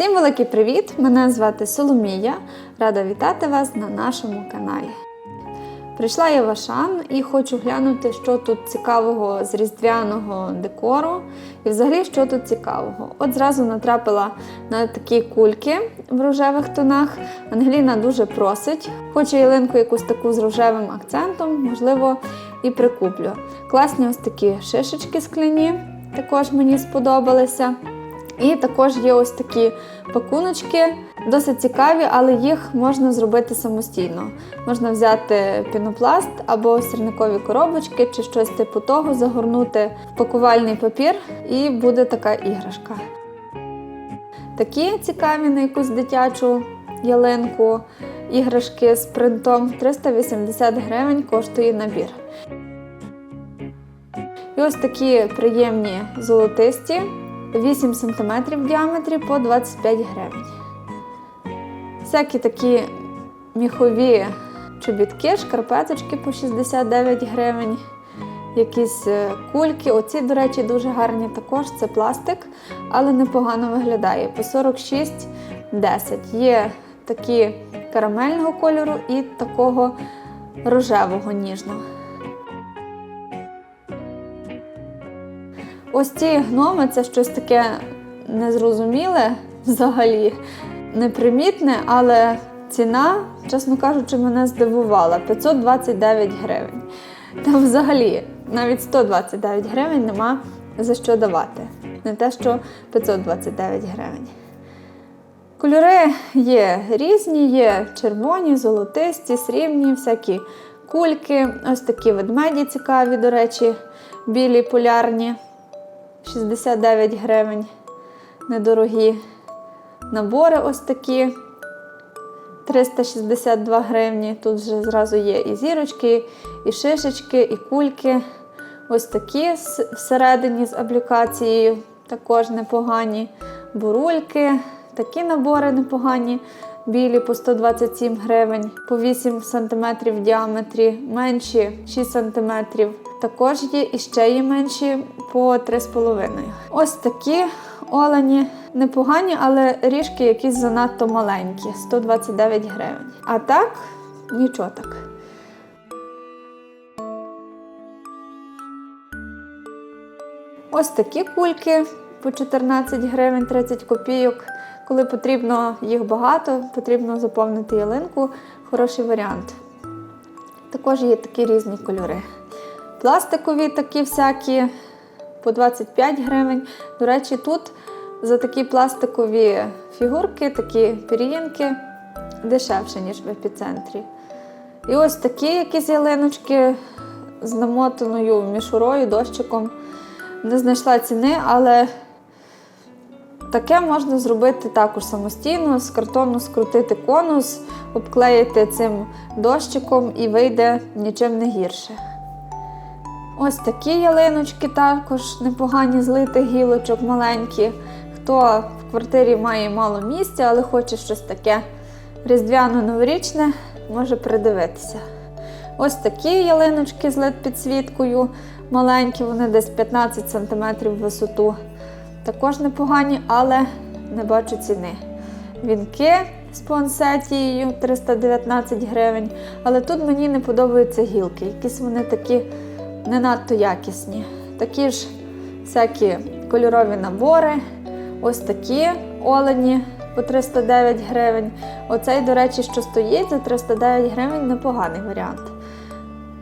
Всім великий привіт! Мене звати Соломія. Рада вітати вас на нашому каналі. Прийшла я в Ашан і хочу глянути, що тут цікавого з різдвяного декору і взагалі що тут цікавого. От зразу натрапила на такі кульки в рожевих тонах. Ангеліна дуже просить. Хоче ялинку якусь таку з рожевим акцентом, можливо, і прикуплю. Класні ось такі шишечки скляні, також мені сподобалися. І також є ось такі пакуночки, досить цікаві, але їх можна зробити самостійно. Можна взяти пінопласт або сірникові коробочки чи щось типу того, загорнути в пакувальний папір, і буде така іграшка. Такі цікаві на якусь дитячу ялинку. Іграшки з принтом 380 гривень коштує набір. І ось такі приємні золотисті. 8 см в діаметрі по 25 гривень. Всякі такі міхові чобітки, шкарпеточки по 69 гривень. Якісь е, кульки. Оці, до речі, дуже гарні також. Це пластик, але непогано виглядає. По 46,10. Є такі карамельного кольору і такого рожевого ніжного. Ось ці гноми це щось таке незрозуміле взагалі, непримітне, але ціна, чесно кажучи, мене здивувала 529 гривень. Та взагалі навіть 129 гривень нема за що давати. Не те, що 529 гривень. Кольори є різні, є червоні, золотисті, срібні, всякі кульки, ось такі ведмеді цікаві, до речі, білі полярні. 69 гривень. Недорогі набори ось такі. 362 гривні. Тут вже зразу є і зірочки, і шишечки, і кульки. Ось такі всередині з аплікацією, також непогані. Бурульки, такі набори непогані. Білі по 127 гривень, по 8 см в діаметрі, менші 6 см. Також є і ще є менші по 3,5. Ось такі олені непогані, але ріжки якісь занадто маленькі 129 гривень. А так, нічого так. Ось такі кульки по 14 гривень 30 копійок. Коли потрібно їх багато, потрібно заповнити ялинку. Хороший варіант. Також є такі різні кольори. Пластикові такі всякі по 25 гривень. До речі, тут за такі пластикові фігурки, такі пір'їнки дешевше, ніж в епіцентрі. І ось такі якісь ялиночки з намотаною мішурою, дощиком. Не знайшла ціни, але таке можна зробити також самостійно, з картону скрутити конус, обклеїти цим дощиком і вийде нічим не гірше. Ось такі ялиночки також непогані злити гілочок маленькі. Хто в квартирі має мало місця, але хоче щось таке різдвяно-новорічне, може придивитися. Ось такі ялиночки з led підсвіткою маленькі, вони десь 15 см в висоту. Також непогані, але не бачу ціни. Вінки з пуансетією 319 гривень. Але тут мені не подобаються гілки. Якісь вони такі не надто якісні. Такі ж всякі кольорові набори, ось такі олені по 309 гривень. Оцей, до речі, що стоїть за 309 гривень непоганий варіант.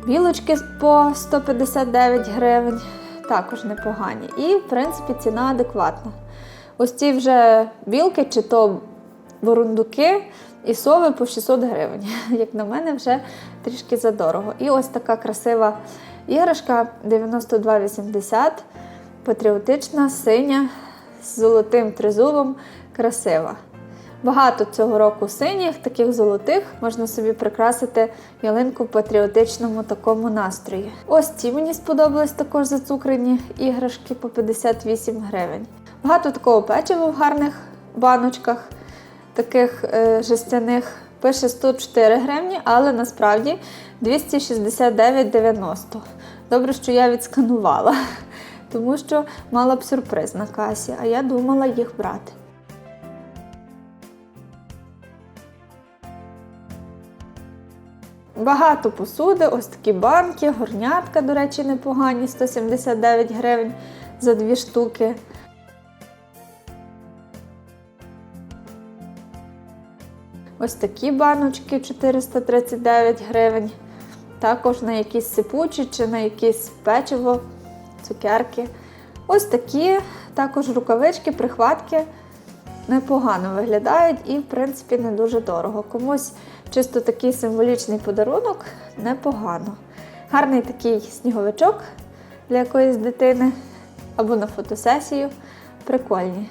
Білочки по 159 гривень, також непогані. І, в принципі, ціна адекватна. Ці ці вже білки чи то бурундуки і сови по 600 гривень. Як на мене, вже трішки задорого. І ось така красива іграшка 92,80, патріотична, синя, з золотим тризубом, красива. Багато цього року синіх, таких золотих, можна собі прикрасити ялинку в патріотичному такому настрої. Ось ці мені сподобались також зацукрені іграшки по 58 гривень. Багато такого печива в гарних баночках, таких е, жестяних. Пише 104 гривні, але насправді 269,90. Добре, що я відсканувала, тому що мала б сюрприз на касі, а я думала їх брати. Багато посуди, ось такі банки, горнятка, до речі, непогані, 179 гривень за дві штуки. Ось такі баночки 439 гривень. Також на якісь сипучі чи на якісь печиво, цукерки. Ось такі також рукавички, прихватки непогано виглядають і, в принципі, не дуже дорого. Комусь чисто такий символічний подарунок непогано. Гарний такий сніговичок для якоїсь дитини або на фотосесію. Прикольні.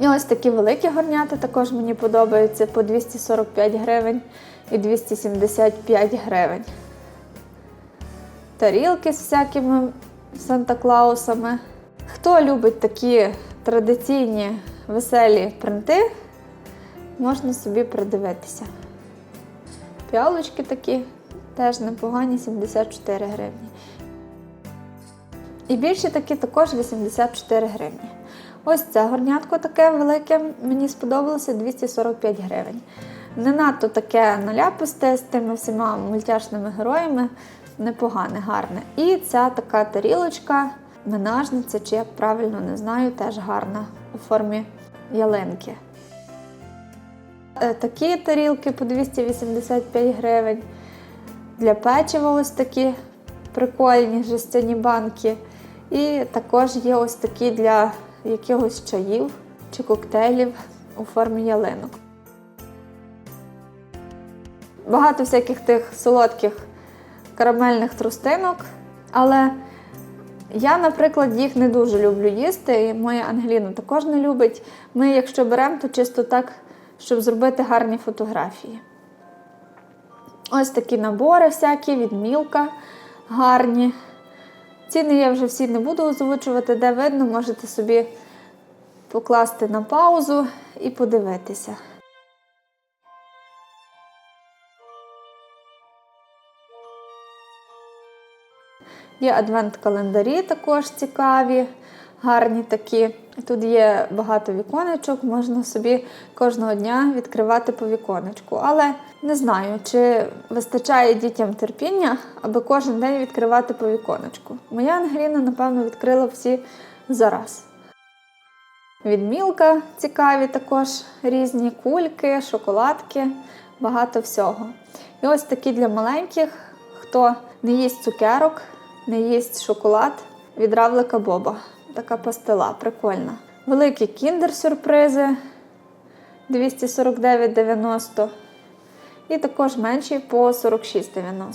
І ось такі великі горнята також мені подобаються по 245 гривень і 275 гривень. Тарілки з всякими Санта-Клаусами. Хто любить такі традиційні веселі принти, можна собі придивитися. Піалочки такі теж непогані 74 гривні. І більші такі також 84 гривні. Ось це горнятко таке велике, мені сподобалося 245 гривень. Не надто таке наляписте з тими всіма мультяшними героями, непогане, гарне. І ця така тарілочка, менажниця, чи як правильно не знаю, теж гарна у формі ялинки. Е, Такі тарілки по 285 гривень. Для печива ось такі прикольні жестяні банки. І також є ось такі для якихось чаїв чи коктейлів у формі ялинок. Багато всяких тих солодких карамельних трустинок, але я, наприклад, їх не дуже люблю їсти, і моя Ангеліна також не любить. Ми, якщо беремо, то чисто так, щоб зробити гарні фотографії. Ось такі набори всякі від Мілка гарні. Ціни я вже всі не буду озвучувати, де видно, можете собі покласти на паузу і подивитися. Є адвент-календарі також цікаві, гарні такі. Тут є багато віконечок, можна собі кожного дня відкривати по віконечку. Але не знаю, чи вистачає дітям терпіння, аби кожен день відкривати по віконечку. Моя Ангеліна, напевно, відкрила всі зараз. Від Мілка цікаві також різні кульки, шоколадки, багато всього. І ось такі для маленьких, хто не їсть цукерок, не їсть шоколад від равлика Боба. Така пастила, прикольна. Великі кіндер-сюрпризи 249,90. І також менші по 46,90.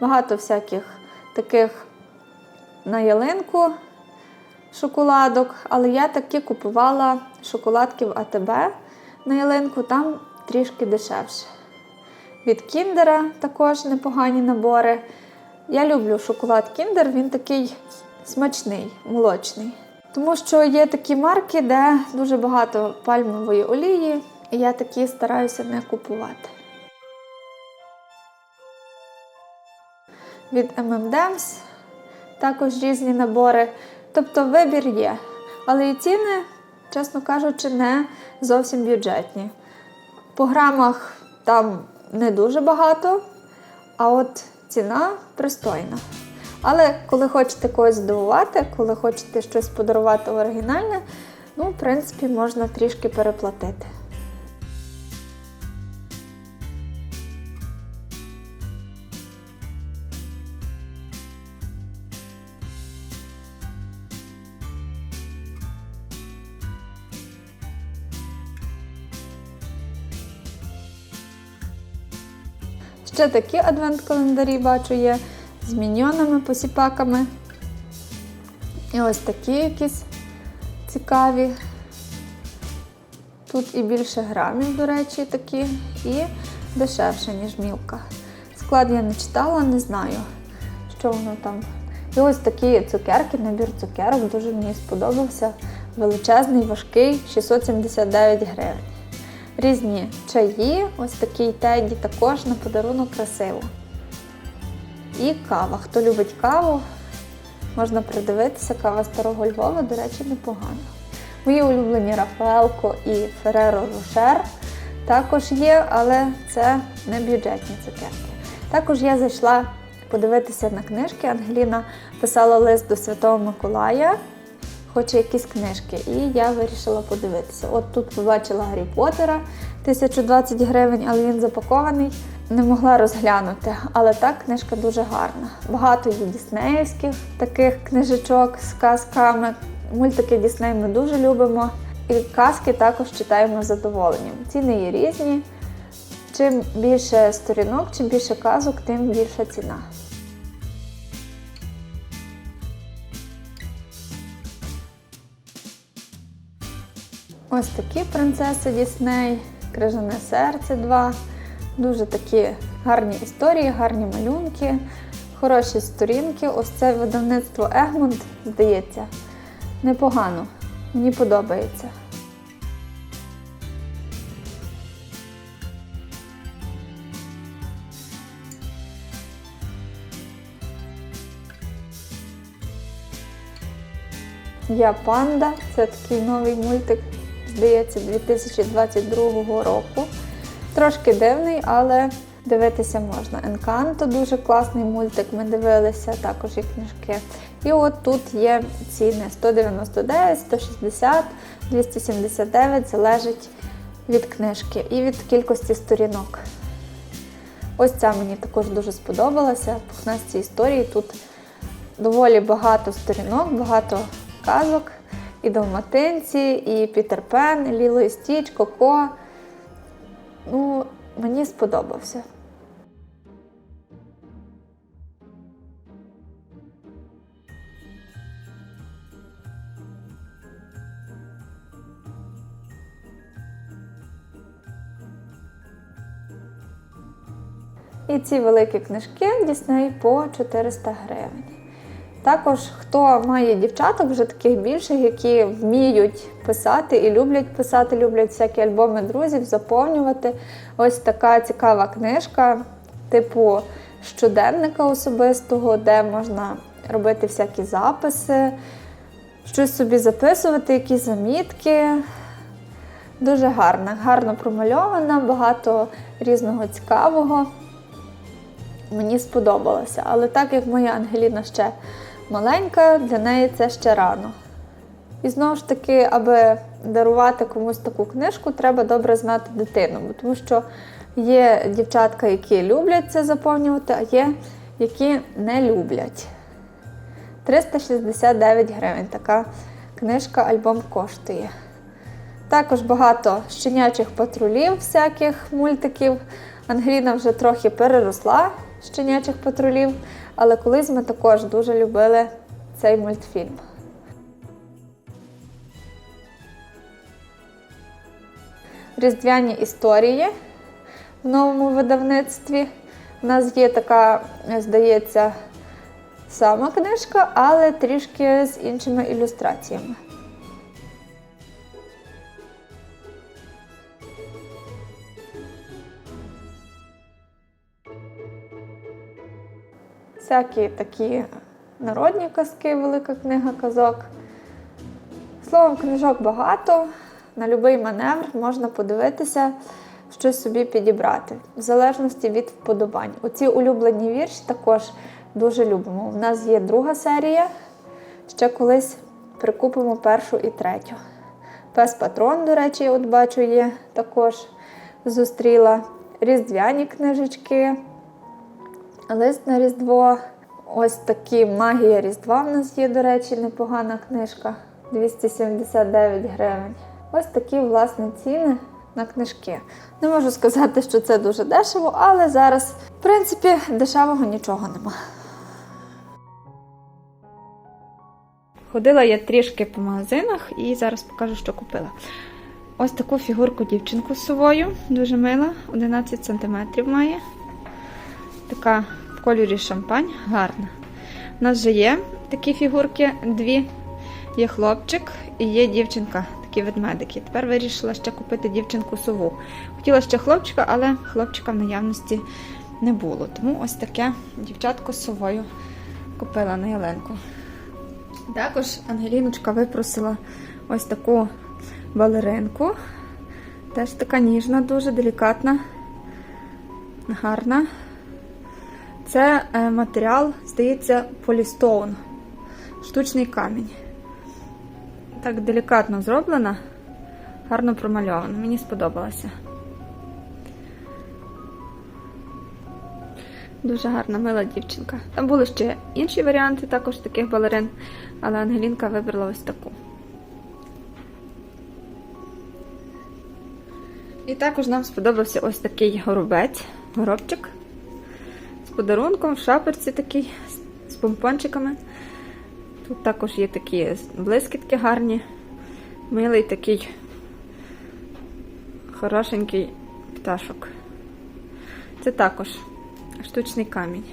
Багато всяких таких на ялинку шоколадок, але я такі купувала шоколадки в АТБ на ялинку, там трішки дешевше. Від Кіндера також непогані набори. Я люблю шоколад Кіндер, він такий смачний, молочний. Тому що є такі марки, де дуже багато пальмової олії, і я такі стараюся не купувати. Від M&M's також різні набори. Тобто вибір є. Але і ціни, чесно кажучи, не зовсім бюджетні. По грамах там не дуже багато, а от ціна пристойна. Але коли хочете когось здивувати, коли хочете щось подарувати оригінальне, ну, в принципі, можна трішки переплатити. Ще такі адвент-календарі бачу є з міньйонами, посіпаками. І ось такі якісь цікаві. Тут і більше грамів, до речі, такі, і дешевше, ніж мілка. Склад я не читала, не знаю, що воно там. І ось такі цукерки, набір цукерок, дуже мені сподобався. Величезний, важкий, 679 гривень. Різні чаї, ось такий теді також на подарунок красиво. І кава. Хто любить каву, можна придивитися, кава старого Львова, до речі, непогана. Мої улюблені Рафаелко і Фереро Рошер також є, але це не бюджетні цукерки. Також я зайшла подивитися на книжки. Ангеліна писала лист до Святого Миколая, хоче якісь книжки, і я вирішила подивитися. От тут побачила Гаррі Поттера 1020 гривень, але він запакований. Не могла розглянути, але так книжка дуже гарна. Багато є діснеївських таких книжечок з казками. Мультики Дісней ми дуже любимо. І казки також читаємо з задоволенням. Ціни є різні. Чим більше сторінок, чим більше казок, тим більша ціна. Ось такі принцеси Дісней, Крижане серце 2. Дуже такі гарні історії, гарні малюнки, хороші сторінки. Ось це видавництво Егмонт, здається, непогано. Мені подобається. Я панда. Це такий новий мультик, здається, 2022 року. Трошки дивний, але дивитися можна. Енканто дуже класний мультик. Ми дивилися також і книжки. І от тут є ціни 199, 160, 279, залежить від книжки і від кількості сторінок. Ось ця мені також дуже сподобалася. Пухнасті історії. Тут доволі багато сторінок, багато казок. І Далматинці, і Пітер Пен, Ліло і Стіч, Коко. Ну, мені сподобався. І ці великі книжки Дісней по 400 гривень. Також, хто має дівчаток, вже таких більших, які вміють писати і люблять писати, люблять всякі альбоми друзів, заповнювати. Ось така цікава книжка, типу щоденника особистого, де можна робити всякі записи, щось собі записувати, якісь замітки. Дуже гарна, гарно промальована, багато різного цікавого. Мені сподобалося. Але так як моя Ангеліна ще маленька, для неї це ще рано. І знову ж таки, аби дарувати комусь таку книжку, треба добре знати дитину, тому що є дівчатка, які люблять це заповнювати, а є, які не люблять. 369 гривень така книжка, альбом коштує. Також багато щенячих патрулів, всяких мультиків. Ангеліна вже трохи переросла щенячих патрулів, але колись ми також дуже любили цей мультфільм. Різдвяні історії в новому видавництві. У нас є така, здається, сама книжка, але трішки з іншими ілюстраціями. Всякі такі народні казки, велика книга казок. Словом, книжок багато. На будь-який маневр можна подивитися, щось собі підібрати, в залежності від вподобань. Оці улюблені вірші також дуже любимо. У нас є друга серія. Ще колись прикупимо першу і третю. Пес Патрон, до речі, от бачу, є також зустріла. Різдвяні книжечки. Лист на Різдво. Ось такі магія Різдва в нас є, до речі, непогана книжка. 279 гривень. Ось такі власне ціни на книжки. Не можу сказати, що це дуже дешево, але зараз, в принципі, дешевого нічого нема. Ходила я трішки по магазинах і зараз покажу, що купила. Ось таку фігурку дівчинку з совою, дуже мила, 11 см має. Така в кольорі шампань, гарна. У нас вже є такі фігурки, дві. Є хлопчик і є дівчинка, такі ведмедики. Тепер вирішила ще купити дівчинку сову. Хотіла ще хлопчика, але хлопчика в наявності не було. Тому ось таке дівчатко з совою купила на ялинку. Також Ангеліночка випросила ось таку балеринку. Теж така ніжна, дуже делікатна, гарна. Це е, матеріал, здається, полістоун, штучний камінь. Так делікатно зроблена, гарно промальована. Мені сподобалося. Дуже гарна, мила дівчинка. Там були ще інші варіанти також таких балерин, але Ангелінка вибрала ось таку. І також нам сподобався ось такий горобець, горобчик подарунком, в шаперці такий, з- помпончиками. Тут також є такі блискітки гарні, милий такий хорошенький пташок. Це також штучний камінь.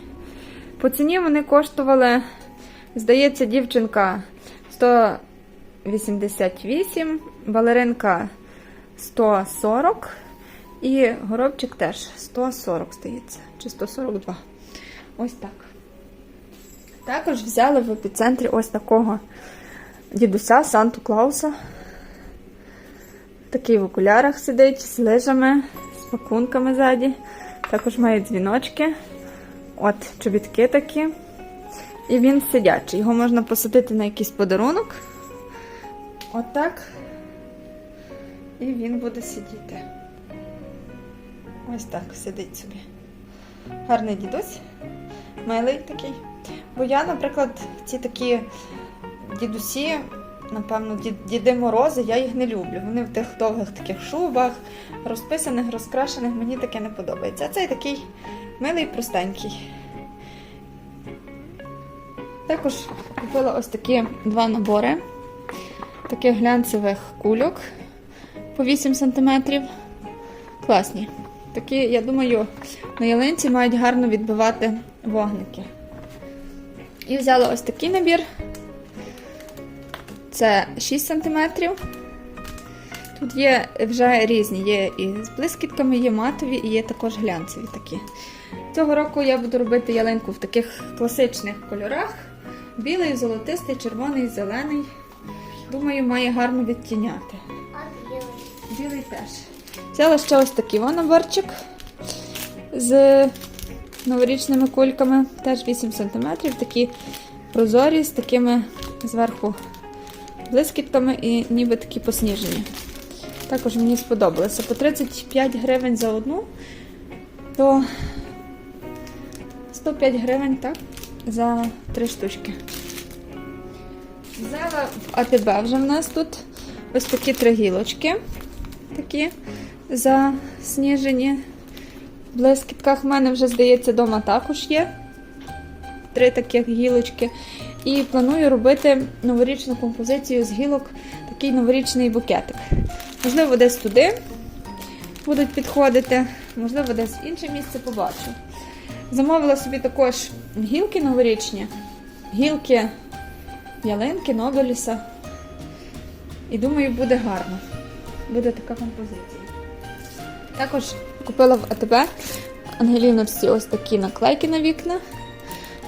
По ціні вони коштували, здається, дівчинка 188, балеринка 140 і горобчик теж 140, здається, чи 142. Ось так. Також взяли в епіцентрі ось такого дідуся Санту Клауса. Такий в окулярах сидить, з лижами, з пакунками ззаді. Також має дзвіночки. От чобітки такі. І він сидячий. Його можна посадити на якийсь подарунок. Отак. І він буде сидіти. Ось так сидить собі. Гарний дідусь. Милий такий. Бо я, наприклад, ці такі дідусі, напевно, дід- діди морози, я їх не люблю. Вони в тих довгих таких шубах, розписаних, розкрашених, мені таке не подобається. А цей такий милий, простенький. Також купила ось такі два набори таких глянцевих кульок по 8 см. Класні. Такі, я думаю, на ялинці мають гарно відбивати вогники. І взяла ось такий набір. Це 6 см. Тут є вже різні, є і з блискітками, є матові, і є також глянцеві такі. Цього року я буду робити ялинку в таких класичних кольорах: білий, золотистий, червоний, зелений. Думаю, має гарно відтіняти. А білий? Білий теж. Взяла ще ось такий о наборчик з новорічними кульками, теж 8 см, такі прозорі з такими зверху блискітками і ніби такі посніжені. Також мені сподобалося. По 35 гривень за одну, то 105 гривень, так? За три штучки. Взяла в АТБ вже в нас тут ось такі три гілочки. Такі засніжені. В блискітках в мене вже, здається, вдома також є. Три таких гілочки. І планую робити новорічну композицію з гілок, такий новорічний букетик. Можливо, десь туди будуть підходити, можливо, десь в інше місце побачу. Замовила собі також гілки новорічні, гілки ялинки, Нобеліса. І думаю, буде гарно. Буде така композиція. Також купила в АТБ Ангеліновці ось такі наклейки на вікна.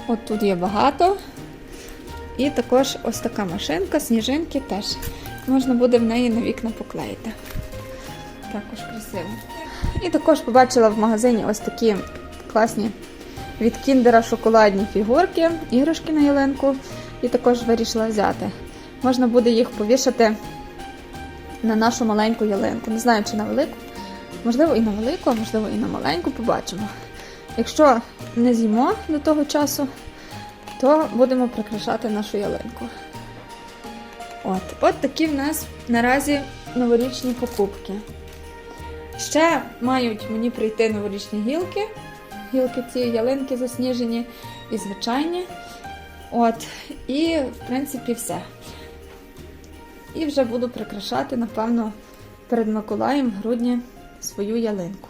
От тут є багато. І також ось така машинка, сніжинки теж. Можна буде в неї на вікна поклеїти. Також красиво. І також побачила в магазині ось такі класні від кіндера шоколадні фігурки, іграшки на ялинку. І також вирішила взяти. Можна буде їх повішати на нашу маленьку ялинку. Не знаю, чи на велику. Можливо, і на велику, а можливо, і на маленьку побачимо. Якщо не з'їмо до того часу, то будемо прикрашати нашу ялинку. От, от такі в нас наразі новорічні покупки. Ще мають мені прийти новорічні гілки. Гілки ці ялинки засніжені і звичайні. От, і в принципі все. І вже буду прикрашати, напевно, перед Миколаєм в грудні свою ялинку.